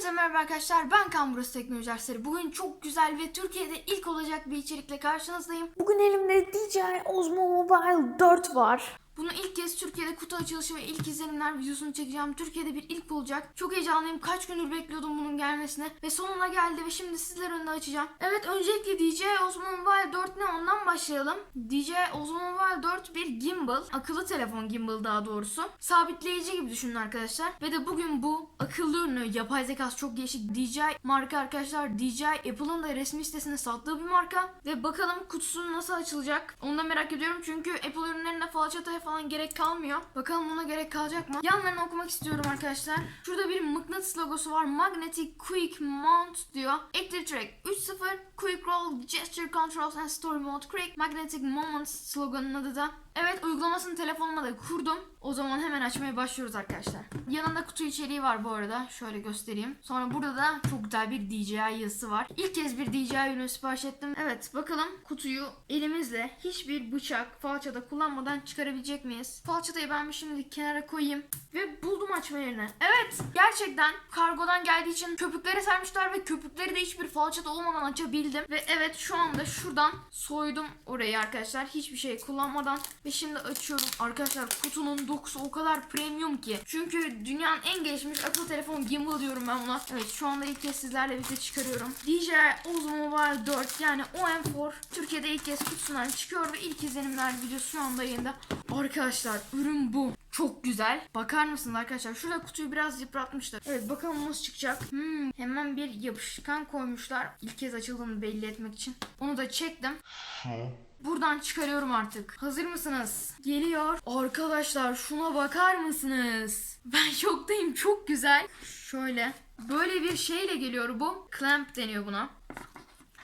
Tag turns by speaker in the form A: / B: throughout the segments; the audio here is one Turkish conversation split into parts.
A: Hepinize merhaba arkadaşlar. Ben Kamburası Teknoloji Dersleri. Bugün çok güzel ve Türkiye'de ilk olacak bir içerikle karşınızdayım.
B: Bugün elimde DJI Osmo Mobile 4 var.
A: Bunu ilk kez Türkiye'de kutu açılışı ve ilk izlenimler videosunu çekeceğim. Türkiye'de bir ilk olacak. Çok heyecanlıyım. Kaç gündür bekliyordum bunun gelmesini. Ve sonuna geldi ve şimdi sizler önünde açacağım. Evet öncelikle DJI Osmo Mobile 4 ne ondan başlayalım. DJI Osmo Mobile 4 bir gimbal. Akıllı telefon gimbal daha doğrusu. Sabitleyici gibi düşünün arkadaşlar. Ve de bugün bu akıllı ürünü yapay zekası çok gelişik DJI marka arkadaşlar. DJI Apple'ın da resmi sitesinde sattığı bir marka. Ve bakalım kutusu nasıl açılacak. Onu da merak ediyorum çünkü Apple ürünlerinde falçataya falan gerek kalmıyor. Bakalım buna gerek kalacak mı? Yanlarını okumak istiyorum arkadaşlar. Şurada bir mıknatıs logosu var. Magnetic Quick Mount diyor. Active Track 3.0 Quick Roll Gesture Controls and Story Mode Quick Magnetic Moments sloganının adı da. Evet uygulamasını telefonuma da kurdum. O zaman hemen açmaya başlıyoruz arkadaşlar. Yanında kutu içeriği var bu arada. Şöyle göstereyim. Sonra burada da çok güzel bir DJI yazısı var. İlk kez bir DJI ürünü sipariş ettim. Evet bakalım kutuyu elimizle hiçbir bıçak, falçata kullanmadan çıkarabilecek miyiz? Falçatayı ben şimdi kenara koyayım. Ve buldum açma yerini. Evet gerçekten kargodan geldiği için köpüklere sermişler ve köpükleri de hiçbir falçata olmadan açabildim. Ve evet şu anda şuradan soydum orayı arkadaşlar. Hiçbir şey kullanmadan. Ve şimdi açıyorum. Arkadaşlar kutunun dokusu o kadar premium ki. Çünkü dünyanın en gelişmiş akıllı telefon gimbal diyorum ben buna. Evet şu anda ilk kez sizlerle birlikte çıkarıyorum. DJI Osmo Mobile 4 yani OM4 Türkiye'de ilk kez kutusundan çıkıyor ve ilk izlenimler videosu şu anda yayında. Arkadaşlar ürün bu. Çok güzel. Bakar mısınız arkadaşlar? Şurada kutuyu biraz yıpratmışlar. Evet bakalım nasıl çıkacak. Hmm, hemen bir yapışkan koymuşlar. İlk kez açıldığını belli etmek için. Onu da çektim. Buradan çıkarıyorum artık. Hazır mısınız? Geliyor. Arkadaşlar şuna bakar mısınız? Ben şoktayım. Çok güzel. Şöyle. Böyle bir şeyle geliyor bu. Clamp deniyor buna.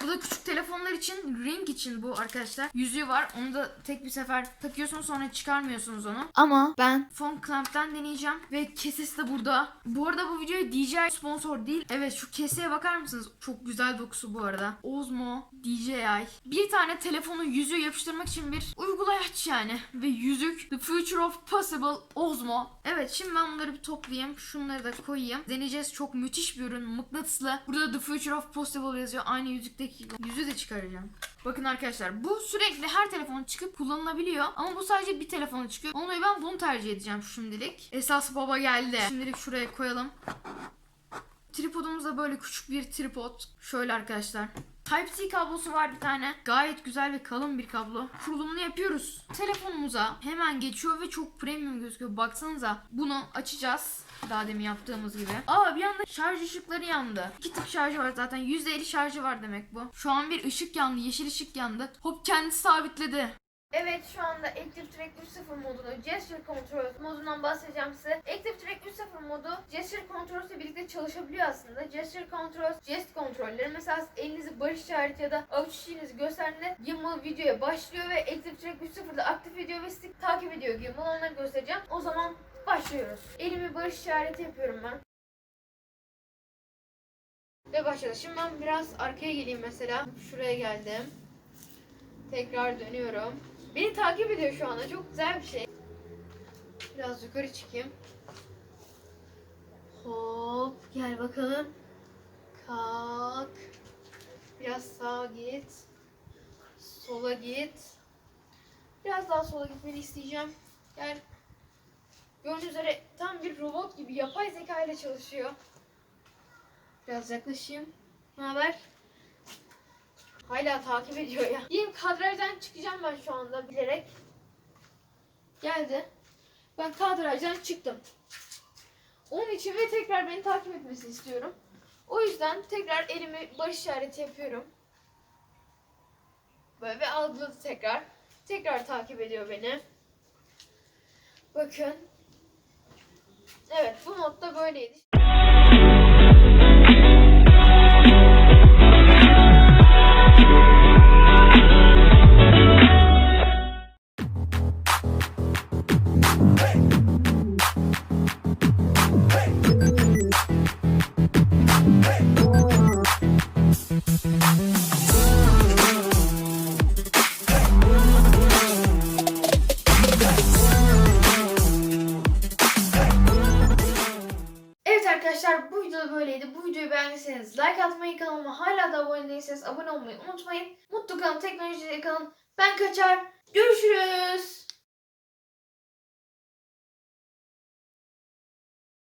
A: Bu da küçük telefonlar için, ring için bu arkadaşlar. Yüzüğü var. Onu da tek bir sefer takıyorsunuz sonra çıkarmıyorsunuz onu.
B: Ama ben
A: Phone Clamp'ten deneyeceğim. Ve kesesi de burada. Bu arada bu videoya DJI sponsor değil. Evet şu keseye bakar mısınız? Çok güzel dokusu bu arada. Osmo, DJI. Bir tane telefonu yüzüğü yapıştırmak için bir uygulayaç yani. Ve yüzük. The Future of Possible Osmo. Evet şimdi ben bunları bir toplayayım. Şunları da koyayım. Deneyeceğiz. Çok müthiş bir ürün. Mıknatıslı. Burada The Future of Possible yazıyor. Aynı yüzükteki Yüzüğü de çıkaracağım. Bakın arkadaşlar bu sürekli her telefon çıkıp kullanılabiliyor. Ama bu sadece bir telefona çıkıyor. Dolayı ben bunu tercih edeceğim şimdilik. Esas baba geldi. Şimdilik şuraya koyalım. Tripodumuz da böyle küçük bir tripod. Şöyle arkadaşlar. Type-C kablosu var bir tane. Gayet güzel ve kalın bir kablo. Kurulumunu yapıyoruz. Telefonumuza hemen geçiyor ve çok premium gözüküyor. Baksanıza bunu açacağız. Daha demin yaptığımız gibi. Aa bir anda şarj ışıkları yandı. İki tık şarjı var zaten. %50 şarjı var demek bu. Şu an bir ışık yandı. Yeşil ışık yandı. Hop kendisi sabitledi.
C: Evet şu anda Active Track 3.0 modunu Gesture Control modundan bahsedeceğim size. Active Track 3.0 modu Gesture Control ile birlikte çalışabiliyor aslında. Gesture Control, Jest kontrolleri mesela elinizi barış işareti ya da avuç içinizi gösterdiğinde gimbal videoya başlıyor ve Active Track 3.0'da aktif ediyor ve stick takip ediyor gimbal onları göstereceğim. O zaman başlıyoruz. Elimi barış işareti yapıyorum ben. Ve başladı. Şimdi ben biraz arkaya geleyim mesela. Şuraya geldim. Tekrar dönüyorum. Beni takip ediyor şu anda. Çok güzel bir şey. Biraz yukarı çıkayım. Hop gel bakalım. Kalk. Biraz sağa git. Sola git. Biraz daha sola gitmeni isteyeceğim. Gel. Gördüğünüz üzere tam bir robot gibi yapay zeka ile çalışıyor. Biraz yaklaşayım. Ne haber? Hala takip ediyor ya. Diyeyim kadrajdan çıkacağım ben şu anda bilerek. Geldi. Ben kadrajdan çıktım. Onun için ve tekrar beni takip etmesini istiyorum. O yüzden tekrar elimi barış işareti yapıyorum. Böyle ve algıladı tekrar. Tekrar takip ediyor beni. Bakın. Evet bu modda böyleydi.
A: Böyleydi. Bu videoyu beğendiyseniz like atmayı, kanalıma hala da abone değilseniz abone olmayı unutmayın. Mutlu kalın, teknolojiyle kalın. Ben kaçar. Görüşürüz.